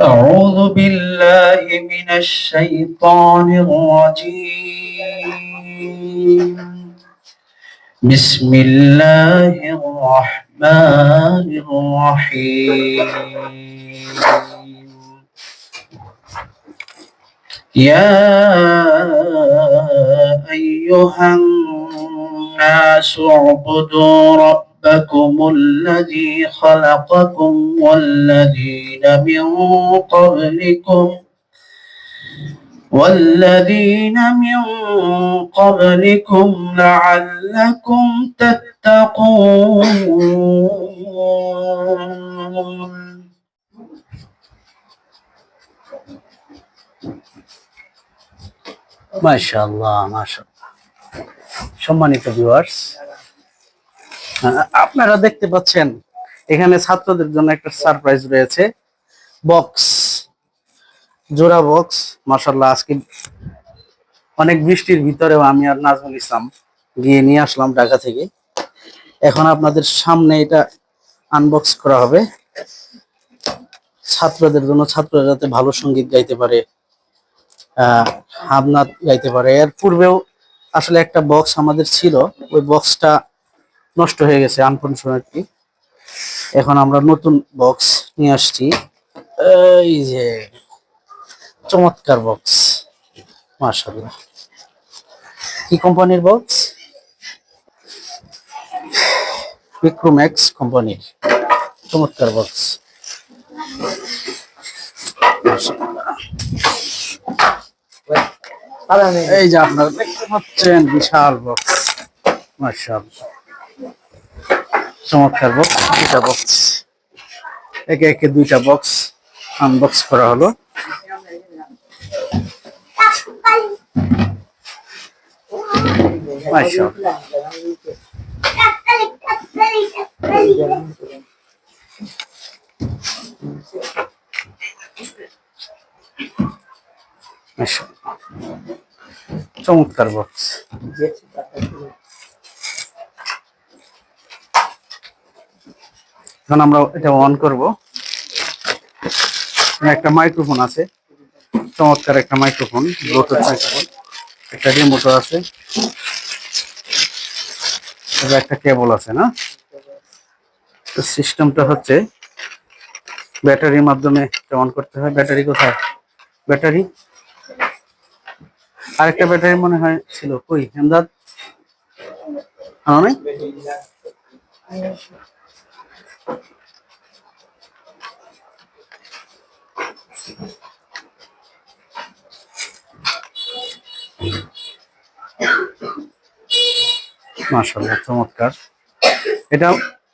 أعوذ بالله من الشيطان الرجيم. بسم الله الرحمن الرحيم. يا أيها الناس اعبدوا ربكم الذي خلقكم والذين من قبلكم والذين من قبلكم لعلكم تتقون মাশাআল্লাহ মাশাআল্লাহ সম্মানিত ভিউয়ার্স আপনারা দেখতে পাচ্ছেন, এখানে ছাত্রদের জন্য একটা সারপ্রাইজ রয়েছে। বক্স জোড়া বক্স মাশাআল্লাহ, আজকে অনেক বৃষ্টির ভিতরেও আমি আর নাজমুল ইসলাম গিয়ে নিয়ে আসলাম ঢাকা থেকে। এখন আপনাদের সামনে এটা আনবক্স করা হবে। ছাত্রদের জন্য, ছাত্ররা যাতে ভালো সংগীত গাইতে পারে, আহ হাবনাথ গাইতে পারে। এর পূর্বেও আসলে একটা বক্স আমাদের ছিল, ওই বক্সটা নষ্ট হয়ে গেছে আনফর্চুনেটলি এখন আমরা নতুন বক্স নিয়ে আসছি। এই যে চমৎকার বক্স মাশাআল্লাহ। কি কোম্পানির বক্স বিক্রোম্যাক্স কোম্পানির চমৎকার বক্স এই যে আপনারা দেখতে পাচ্ছেন, বিশাল বক্স মাশাআল্লাহ। চমৎকার বক্স দুইটা বক্স একে একে দুইটা বক্স আনবক্স করা হলো মাশাআল্লাহ মাশাআল্লাহ চমৎকার বক্স এখন আমরা এটা অন করব। একটা মাইক্রোফোন আছে। চমৎকার একটা মাইক্রোফোন ব্লুটুথ মাইক্রোফোন একটা রিমোটও আছে। একটা কেবল আছে, না? তো সিস্টেমটা হচ্ছে, ব্যাটারির মাধ্যমে অন করতে হয়। ব্যাটারি কোথায়? ব্যাটারি? আরেকটা ব্যাটারি মনে হয় ছিল কই? হেমদাদ? মাশাআল্লাহ চমৎকার। এটা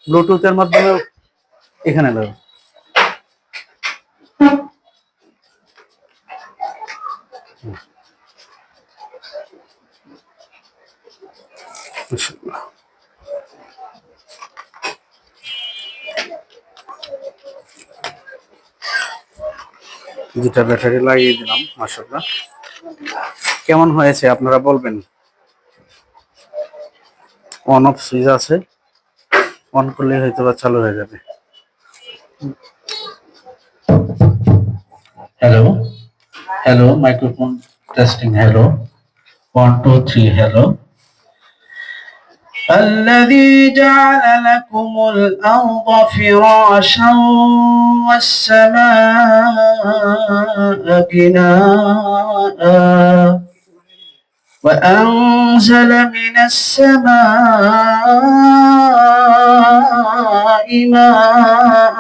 ব্লুটুথের মাধ্যমে এখানে লাগবে মাশাআল্লাহ। দুটা ব্যাটারি লাগিয়ে দিলাম, মাশাআল্লাহ। কেমন হয়েছে আপনারা বলবেন? অন অফ সুইচ আছে। অন করলে হয়তো বা চালু হয়ে যাবে। Hello hello microphone testing hello one, two, three, hello الذي جعل لكم الأرض فراشا والسماء بناء وأنزل من السماء ماء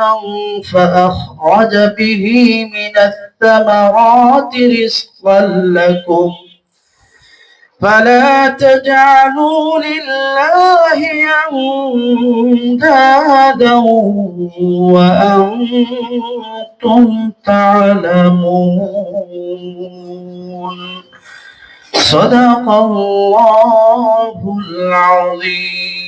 فأخرج به من الثمرات رزقا لكم. فلا تجعلوا لله أندادا وأنتم تعلمون. صدق الله العظيم.